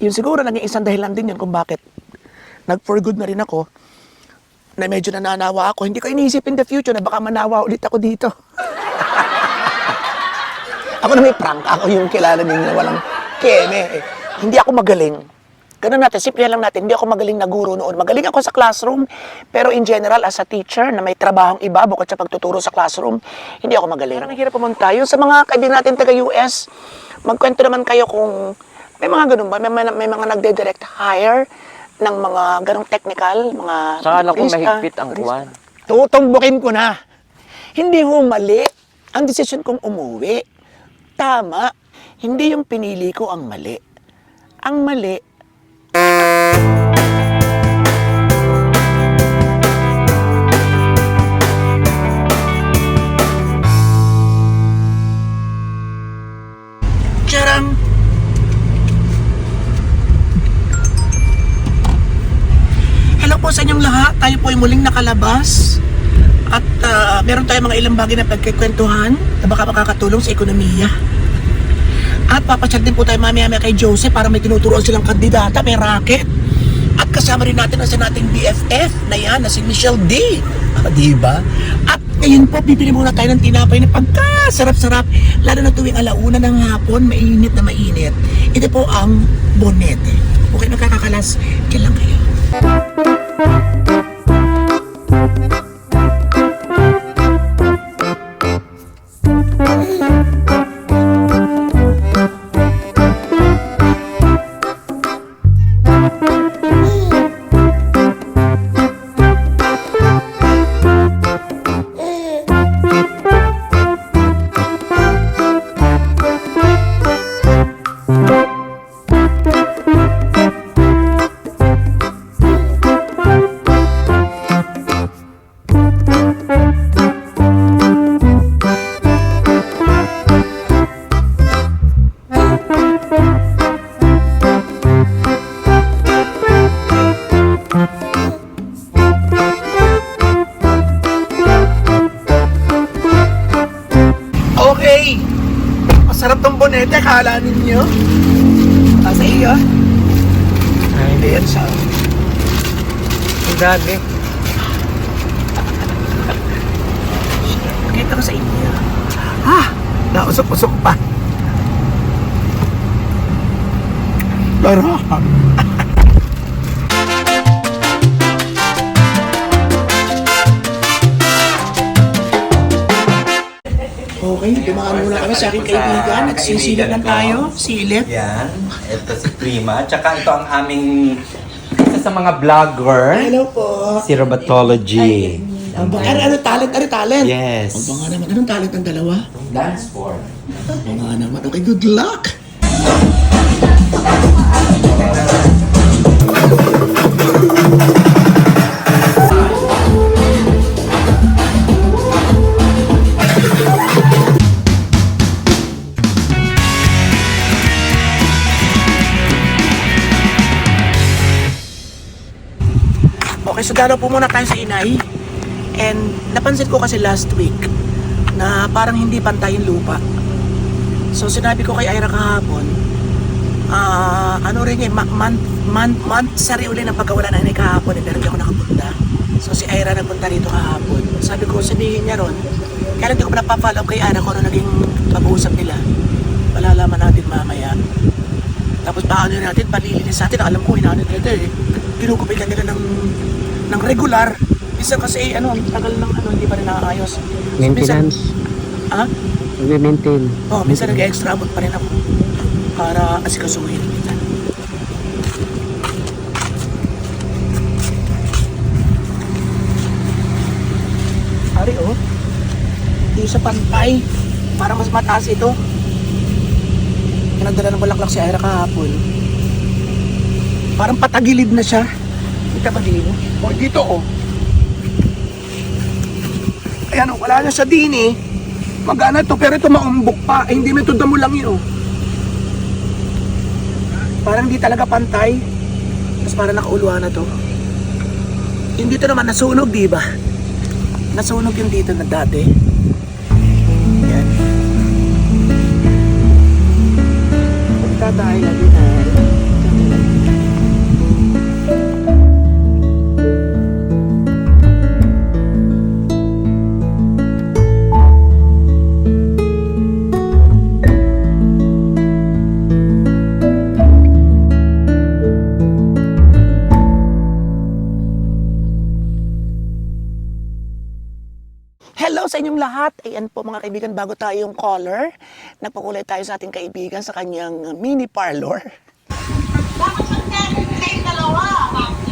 Yun siguro naging isang dahilan din yun kung bakit nag-for good na rin ako na medyo nananawa ako. Hindi ko iniisip in the future na baka manawa ulit ako dito. ako na may prank. Ako yung kilala ninyo. Walang keme. Eh. Hindi ako magaling. Ganun natin, simple lang natin. Hindi ako magaling na guro noon. Magaling ako sa classroom. Pero in general, as a teacher na may trabahong iba bukod sa pagtuturo sa classroom, hindi ako magaling. Parang hirap pumunta. Yung sa mga kaibigan natin taga-US, magkwento naman kayo kung may mga ganun ba? May, may, may mga nagde-direct hire ng mga ganong technical, mga... Saka alam ko barista, mahigpit ang kuwan. Tutumbukin ko na. Hindi ho mali ang desisyon kong umuwi. Tama. Hindi yung pinili ko ang mali. Ang mali, sa inyong lahat. Tayo po ay muling nakalabas. At ah, meron tayong mga ilang bagay na pagkikwentuhan na baka makakatulong sa ekonomiya. At papachat din po tayo mamaya-maya kay Joseph para may tinuturoan silang kandidata, may racket. At kasama rin natin ang sa nating BFF na yan, na si Michelle D. Ah, di ba? At ngayon po, bibili muna tayo ng tinapay na pagkasarap-sarap. Lalo na tuwing alauna ng hapon, mainit na mainit. Ito po ang bonete. Okay, nakakakalas. Diyan lang kayo. Okay. Kala ninyo. Ah, sa iyo? Ay, hindi yan sa... Ang dami. Pakita ko sa inyo. Ah, nausok-usok pa. Larap. Dumaan muna kami sa aking kaibigan at sisilip lang tayo. Silip. Yan. Ito si Prima. Tsaka ito ang aming isa sa mga vlogger. Hello po. Si Robatology. Ang bang, ano, talent, ano talent? Yes. Ang banga naman, anong talent ng dalawa? Dance form. Ang banga naman. Okay, good luck. Okay, so dalaw po muna tayo sa inay. And napansin ko kasi last week na parang hindi pantay yung lupa. So sinabi ko kay Ira kahapon, ah ano rin eh, month, month, month, sari uli ng pagkawala ng inay kahapon eh, pero hindi ako nakapunta. So si Ira nagpunta rito kahapon. Sabi ko, sabihin niya ron, kaya lang di ko pa napapollow kay Ira kung ano naging pag-uusap nila. Malalaman natin mamaya. Tapos paano natin, palilinis sa atin. Alam ko, inaano nila eh. Ginugupitan nila ng, ng regular. Isa kasi, ano, ang tagal ng ano, hindi pa rin nakakayos. So, Maintenance. Minsan, ha? Nag-maintain. Oh, minsan nag-extra abot pa rin ako. Para asikasuhin minsan. Ari, oh. Hindi sa pantay. Para mas mataas ito. Pinagdala ng bulaklak si Ira kahapon. Parang patagilid na siya. Kita ba dito? O, dito, oh. Ayan, oh, wala na sa dini. Magana to, pero ito maumbok pa. Eh, hindi may ito damo lang yun, oh. Parang hindi talaga pantay. Tapos parang nakauluan na to. Yung dito naman nasunog, di ba? Nasunog yung dito na dati. Tayo sa inyong lahat. Ayan po mga kaibigan, bago tayong caller, napakulay tayo sa ating kaibigan sa kanyang mini parlor.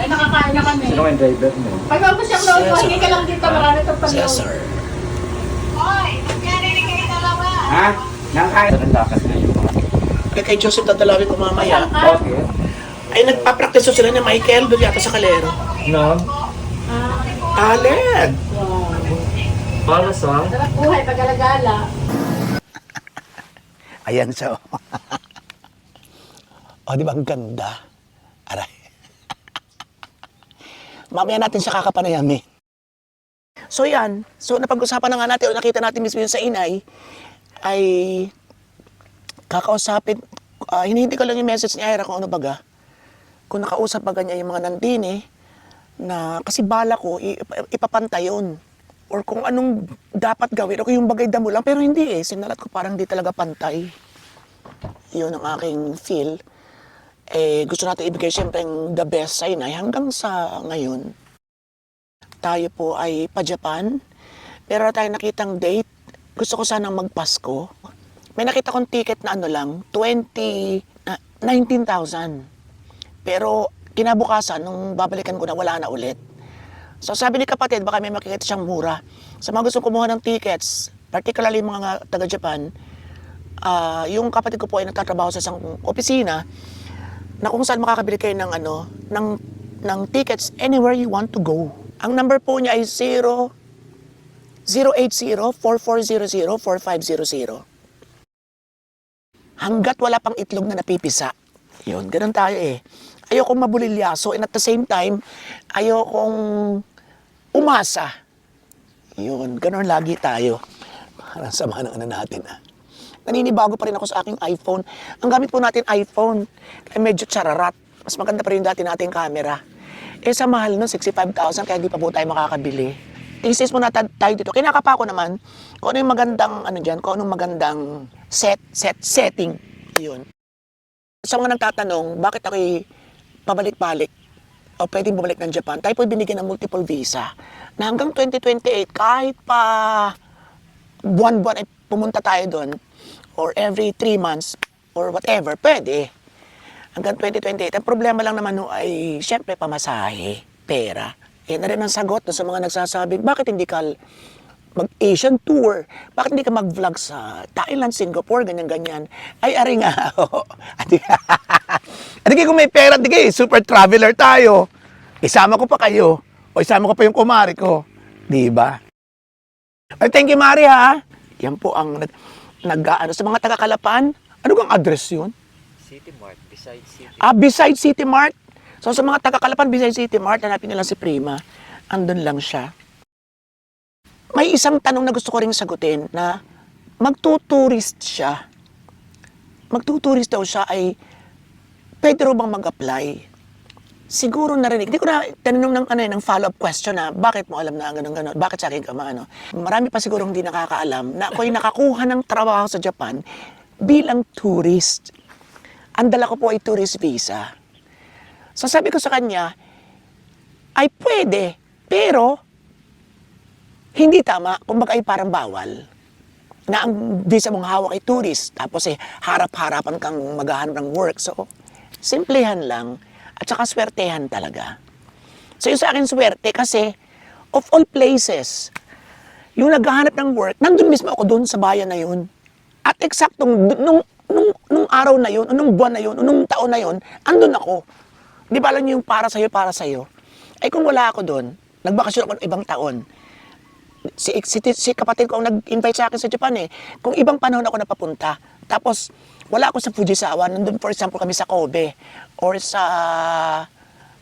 Ay, nakakain na kami. Sino ang driver mo? Pag mo siyang load mo, Cesar. hindi ka lang dito, marami itong pag Cesar. Ha? Nakain. Ang lakas na yun. Kaya kay Joseph dadalawin ko mamaya. Okay. Ay, nagpa-practice sila ni Michael doon yata sa kalero. No? Talent! Para sa? Sarap buhay, pag-alagala. Ayan siya. oh. o, di ba ang ganda? Aray. Mamaya natin siya kakapanayami. So yan, so napag-usapan na nga natin o nakita natin mismo yun sa inay, ay kakausapin, ah, hinihintay ko lang yung message ni Ira kung ano baga. Kung nakausap ba niya yung mga nandini, na kasi bala ko, ipapantay yun. Or kung anong dapat gawin, o yung bagay damo lang, pero hindi eh, sinalat ko parang di talaga pantay. Yun ang aking feel. Eh, gusto natin ibigay siyempre the best sa inay hanggang sa ngayon. Tayo po ay pa-Japan. Pero tayo nakitang date. Gusto ko sanang magpasko. May nakita kong ticket na ano lang, 20, na 19,000. Pero kinabukasan, nung babalikan ko na, wala na ulit. So sabi ni kapatid, baka may makikita siyang mura. Sa mga gusto kumuha ng tickets, particularly mga taga-Japan, ah, yung kapatid ko po ay nagtatrabaho sa isang opisina na kung saan makakabili kayo ng ano, ng ng tickets anywhere you want to go. Ang number po niya ay 0 080-4400-4500. Hanggat wala pang itlog na napipisa. Yun, ganun tayo eh. Ayokong mabulilyaso and at the same time, ayokong umasa. Yun, ganun lagi tayo. Parang sama ng ano natin ah. Naninibago pa rin ako sa aking iPhone. Ang gamit po natin iPhone, kaya medyo chararat. Mas maganda pa rin dati nating camera. Eh sa mahal nun, 65,000, kaya di pa po tayo makakabili. Thesis muna ta- tayo dito. Kinakapa ko naman kung ano yung magandang, ano dyan, kung anong magandang set, set, setting. Yun. Sa mga nagtatanong, bakit ako'y pabalik-balik o pwedeng bumalik ng Japan, tayo po binigyan ng multiple visa na hanggang 2028, kahit pa buwan-buwan ay pumunta tayo doon or every three months or whatever, pwede. Hanggang 2028. Ang problema lang naman no ay, syempre, pamasahe, pera. Yan na rin ang sagot no, sa mga nagsasabing, bakit hindi ka mag-Asian tour? Bakit hindi ka mag-vlog sa Thailand, Singapore, ganyan-ganyan? Ay, ari nga. Adi, adi kung may pera, di kayo, super traveler tayo. Isama ko pa kayo. O isama ko pa yung kumari ko. Di ba? Ay, thank you, Mari, ha? Yan po ang nag, ano, sa mga taga-Kalapan. Ano kang address yun? City Mart, beside City. Ah, beside City Mart. So, sa mga taga-Kalapan, beside City Mart, hanapin nila si Prima. Andun lang siya. May isang tanong na gusto ko ring sagutin na magtuturist siya. Magtuturist daw siya ay pwede ro bang mag-apply? Siguro narinig. Hindi ko na tanong ng, ano, eh, ng follow-up question na bakit mo alam na ganun ganun? Bakit sa ka maano? Marami pa siguro hindi nakakaalam na ako'y nakakuha ng trabaho sa Japan bilang tourist. Ang dala ko po ay tourist visa. So sabi ko sa kanya, ay pwede, pero hindi tama. Kumbaga ay parang bawal. Na ang visa mong hawak ay tourist. Tapos eh, harap-harapan kang maghahanap ng work. So, simplihan lang. At saka swertehan talaga. So yung sa akin swerte kasi of all places, yung naghahanap ng work, nandun mismo ako doon sa bayan na yun. At eksaktong nung, nung, nung araw na yun, nung buwan na yun, nung taon na yun, andun ako. Di ba alam niyo yung para sa'yo, para sa'yo? Ay kung wala ako doon, nagbakasyon ako ng ibang taon, si, si, si kapatid ko ang nag-invite sa akin sa Japan eh. Kung ibang panahon ako napapunta, tapos wala ako sa Fujisawa, nandun for example kami sa Kobe or sa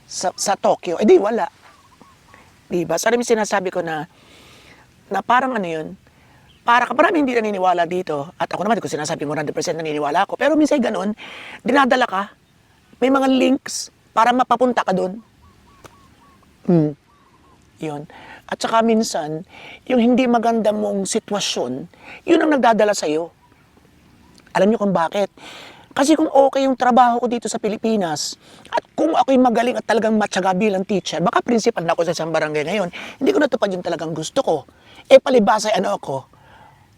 sa, sa Tokyo, eh di wala. Di ba? Sa alam yung sinasabi ko na na parang ano yun, para ka marami hindi naniniwala dito. At ako naman, di ko sinasabi mo 100% naniniwala ako. Pero minsan ganun, dinadala ka, may mga links para mapapunta ka doon. Hmm. Yun. At saka minsan, yung hindi maganda mong sitwasyon, yun ang nagdadala sa'yo. Alam niyo kung bakit? Kasi kung okay yung trabaho ko dito sa Pilipinas, at kung ako'y magaling at talagang matyaga bilang teacher, baka principal na ako sa isang barangay ngayon, hindi ko natupad yung talagang gusto ko. Eh, palibasa, ano ako,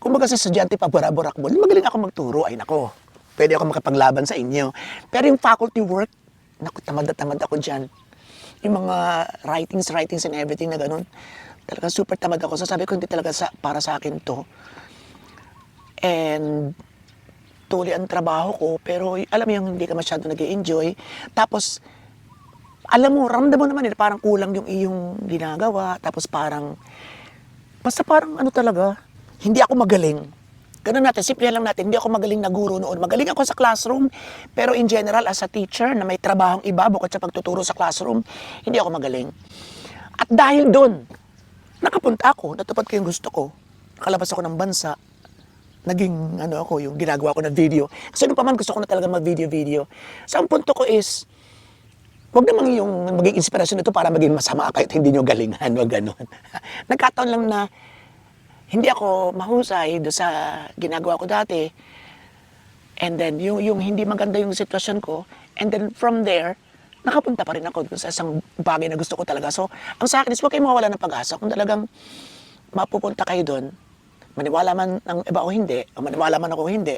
kumbaga sa estudyante pa buraburak mo, magaling ako magturo, ay nako, pwede ako makapaglaban sa inyo. Pero yung faculty work, naku, tamad na tamad ako dyan. Yung mga writings, writings and everything na ganun, talaga super tamad ako. So sabi ko, hindi talaga sa, para sa akin to. And tuloy ang trabaho ko, pero alam mo yung hindi ka masyado nag enjoy Tapos, alam mo, ramdam mo naman eh, parang kulang yung iyong ginagawa. Tapos parang, basta parang ano talaga, hindi ako magaling. Ganun natin, simple lang natin, hindi ako magaling na guro noon. Magaling ako sa classroom, pero in general, as a teacher na may trabahong iba, bukod sa pagtuturo sa classroom, hindi ako magaling. At dahil doon, nakapunta ako, natupad ko yung gusto ko. Nakalabas ako ng bansa, naging ano ako, yung ginagawa ko na video. Kasi nung pa man gusto ko na talaga mag-video-video. So ang punto ko is, wag namang yung maging inspirasyon ito para maging masama kahit hindi nyo galingan, wag ganun. Nagkataon lang na hindi ako mahusay do sa ginagawa ko dati. And then, yung, yung hindi maganda yung sitwasyon ko. And then, from there, nakapunta pa rin ako sa isang bagay na gusto ko talaga. So, ang sa akin is, huwag kayong mawala ng pag-asa. Kung talagang mapupunta kayo doon, maniwala man ng iba o hindi, o maniwala man ako o hindi,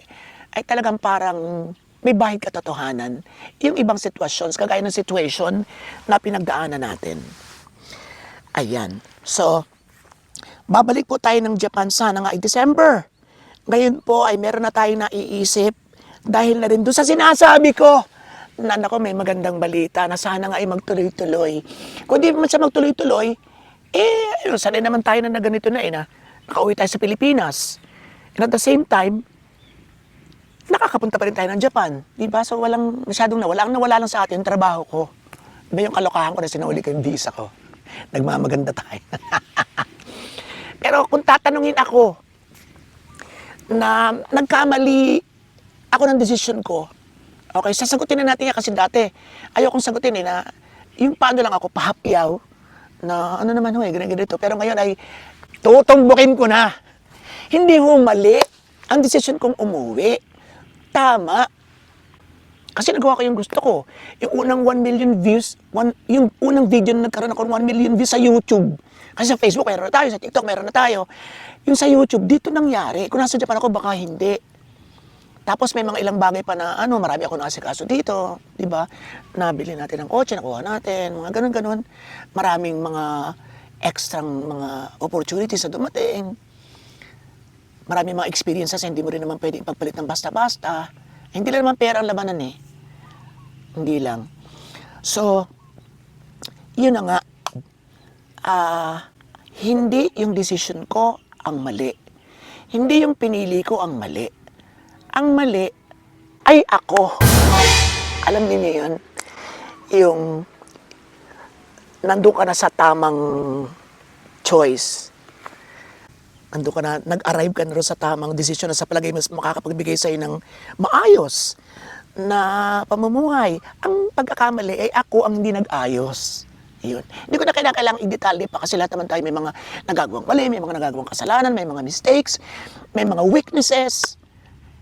ay talagang parang may bahid katotohanan. Yung ibang sitwasyon, kagaya ng situation na pinagdaanan natin. Ayan. So, babalik po tayo ng Japan sana nga ay December. Ngayon po ay meron na tayong naiisip dahil na rin doon sa sinasabi ko na nako may magandang balita na sana nga ay magtuloy-tuloy. Kung di man siya magtuloy-tuloy, eh, ano, sanay naman tayo na na ganito na eh, na nakauwi tayo sa Pilipinas. And at the same time, nakakapunta pa rin tayo ng Japan. Di ba? So walang masyadong nawala. Ang nawala lang sa atin yung trabaho ko. Iba yung kalokahan ko na sinuli ko yung visa ko. Nagmamaganda tayo. Pero kung tatanungin ako na nagkamali ako ng desisyon ko, okay, sasagutin na natin yan kasi dati ayokong sagutin eh na yung paano lang ako pahapyaw na ano naman ho eh, ganyan ganito. Pero ngayon ay tutumbukin ko na. Hindi ho mali ang desisyon kong umuwi. Tama. Kasi nagawa ko yung gusto ko. Yung unang 1 million views, one, yung unang video na nagkaroon ako ng 1 million views sa YouTube. Kasi sa Facebook meron na tayo, sa TikTok meron na tayo. Yung sa YouTube, dito nangyari. Kung nasa Japan ako, baka hindi. Tapos may mga ilang bagay pa na ano, marami ako nakasikaso dito, 'di ba? Nabili natin ng kotse, nakuha natin, mga ganun-ganun. Maraming mga extra mga opportunities na dumating. Maraming mga experiences hindi mo rin naman pwedeng ipagpalit ng basta-basta. Hindi lang naman pera ang labanan eh. Hindi lang. So, yun na nga. Ah, hindi yung decision ko ang mali. Hindi yung pinili ko ang mali ang mali ay ako. Alam niyo yun? Yung nandun ka na sa tamang choice. Nandun ka na, nag-arrive ka na rin sa tamang desisyon na sa palagay mas makakapagbigay sa'yo ng maayos na pamumuhay. Ang pagkakamali ay ako ang hindi nag-ayos. Yun. Hindi ko na kailangan i-detalye pa kasi lahat naman tayo may mga nagagawang mali, may mga nagagawang kasalanan, may mga mistakes, may mga weaknesses.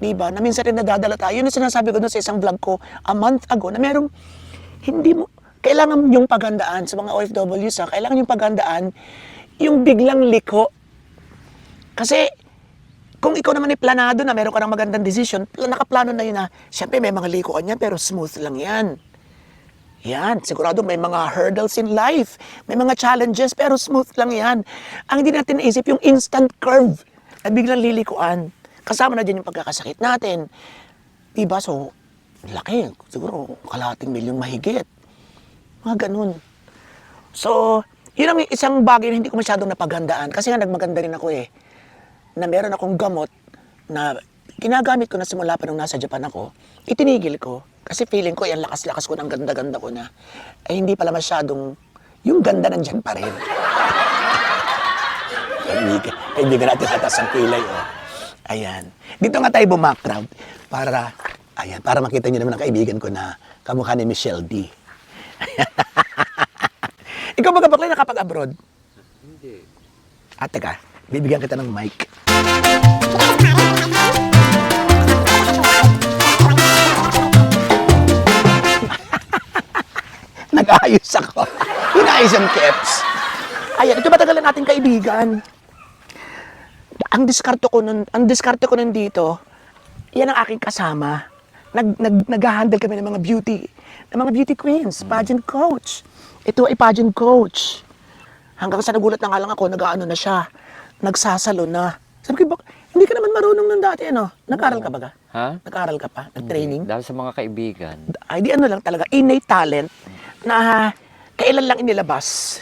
Diba? Na minsan rin nadadala tayo. Yun yung sinasabi ko doon sa isang vlog ko a month ago na merong hindi mo, kailangan yung paghandaan sa mga OFWs ha, kailangan yung paghandaan yung biglang liko. Kasi kung ikaw naman ay planado na meron ka ng magandang decision, nakaplano na yun na, syempre may mga likoan yan pero smooth lang yan. Yan, sigurado may mga hurdles in life, may mga challenges pero smooth lang yan. Ang hindi natin naisip yung instant curve na biglang lilikuan. Kasama na din yung pagkakasakit natin. Diba? So, laki. Siguro kalahating milyon mahigit. Mga ganun. So, yun ang isang bagay na hindi ko masyadong napaghandaan. Kasi nga nagmaganda rin ako eh. Na meron akong gamot na ginagamit ko na simula pa nung nasa Japan ako. Itinigil ko. Kasi feeling ko, yan lakas-lakas ko ng ganda-ganda ko na. Eh, hindi pala masyadong, yung ganda nandyan pa rin. Kaibigan, kaibigan natin atas ang kilay, oh. Ayan. Dito nga tayo bumakrowd para, ayan, para makita niyo naman ang kaibigan ko na kamukha ni Michelle D. Ikaw ba kabaklay nakapag-abroad? Hindi. Ah, teka, bibigyan kita ng mic. Nag-ayos ako. Inayos ang keps. Ayan, ito matagal na nating kaibigan. ang diskarte ko nun, ang diskarte ko nun dito, yan ang aking kasama. Nag, nag, nag-handle kami ng mga beauty, ng mga beauty queens, pageant coach. Ito ay pageant coach. Hanggang sa nagulat na nga lang ako, nag-ano na siya, nagsasalo na. Sabi ko, "Bak- hindi ka naman marunong nun dati, ano? Nag-aral ka ba ka? Ha? Nag-aral ka pa? Nag-training? Dahil sa mga kaibigan. ay di ano lang talaga, innate talent na kailan lang inilabas.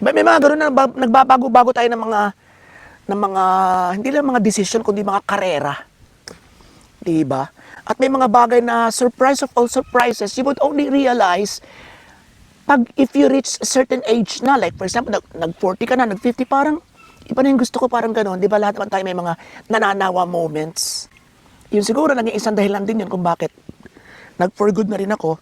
Diba, may mga gano'n na nagba- nagbabago-bago tayo ng mga ng mga hindi lang mga decision kundi mga karera. 'Di ba? At may mga bagay na surprise of all surprises, you would only realize pag if you reach a certain age na, like for example, nag, nag 40 ka na, nag 50, parang iba na yung gusto ko, parang gano'n. Di ba lahat naman tayo may mga nananawa moments. Yun siguro naging isang dahilan din yun kung bakit nag for good na rin ako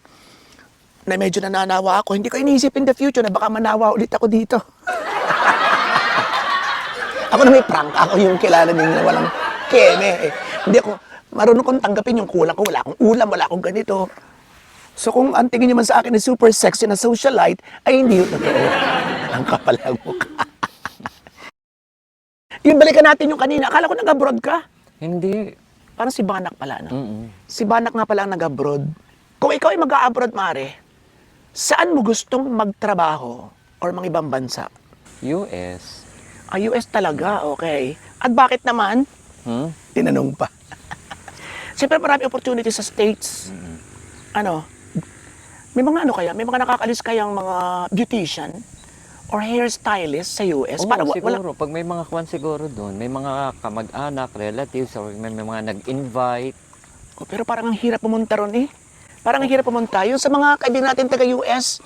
na medyo nananawa ako. Hindi ko iniisip in the future na baka manawa ulit ako dito. ako na may prank. Ako yung kilala ninyo walang keme. Eh. Hindi ako, marunong kong tanggapin yung kulang ko. Wala akong ulam, wala akong ganito. So kung ang tingin nyo man sa akin na super sexy na socialite, ay hindi yun totoo. ang kapal ang mukha. yung balikan natin yung kanina. Akala ko nag-abroad ka. Hindi. Parang si Banak pala, no? Mm-mm. Si Banak nga pala ang nag-abroad. Kung ikaw ay mag-abroad, Mare, saan mo gustong magtrabaho or mga ibang bansa? US. Ah, US talaga, okay. At bakit naman? Hmm? Tinanong pa. Siyempre marami opportunity sa States. Ano? May mga ano kaya? May mga nakakalis kayang mga beautician or hairstylist sa US? Oo, Para siguro. Pag may mga kwan siguro doon, may mga kamag-anak, relatives, or may, may mga nag-invite. Oh, pero parang ang hirap pumunta ron eh. Parang ang hirap pumunta. Yung sa mga kaibigan natin taga-US,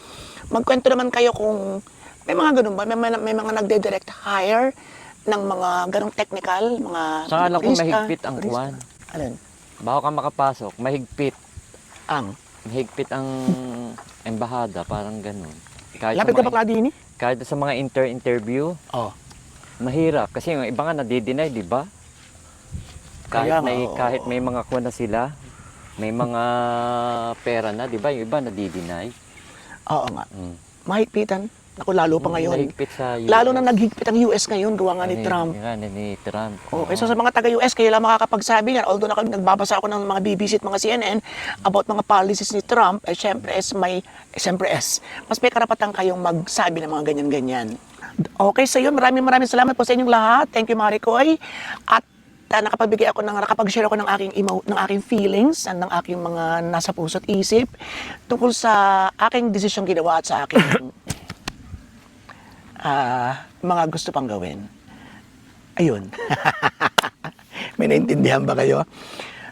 magkwento naman kayo kung may mga ganun ba? May, may, may mga nagde-direct hire ng mga ganong technical, mga... Saka alam ko barista, mahigpit ang kwan. Alin? Bago ka makapasok, mahigpit. Ang? Mahigpit ang embahada, parang ganun. Kahit Lapit ka mga, pa din eh? kahit sa mga inter-interview, Oh. mahirap. Kasi yung iba nga nadi-deny, di ba? Kaya Kahit, nga, may, oo. kahit may mga kuha na sila, may mga pera na, di ba? Yung iba nadi-deny. Oo nga. Mm. Mahigpitan. Ako lalo pa ngayon. Nahigpit sa US. Lalo na naghigpit ang US ngayon, gawa nga ni Trump. Nga, ni Trump. Okay, so sa mga taga-US, kayo lang makakapagsabi niyan. Although naka- nagbabasa ako ng mga BBC at mga CNN about mga policies ni Trump, eh, syempre, es may, eh, syempre, es, mas may karapatan kayong magsabi ng mga ganyan-ganyan. Okay, sa yun, maraming maraming salamat po sa inyong lahat. Thank you, Maricoy. At uh, nakapagbigay ako ng nakapag-share ako ng aking emo, ng aking feelings and ng aking mga nasa puso't isip tungkol sa aking desisyong ginawa at sa aking ah, mga gusto pang gawin. Ayun. May naintindihan ba kayo?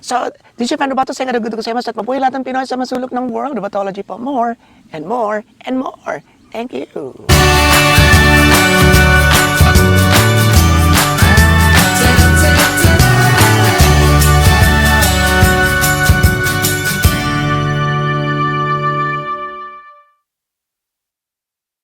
So, this is Pedro Bato saying good to say at mabuhay lahat ng Pinoy sa masulok ng world. Batology po more and more and more. Thank you.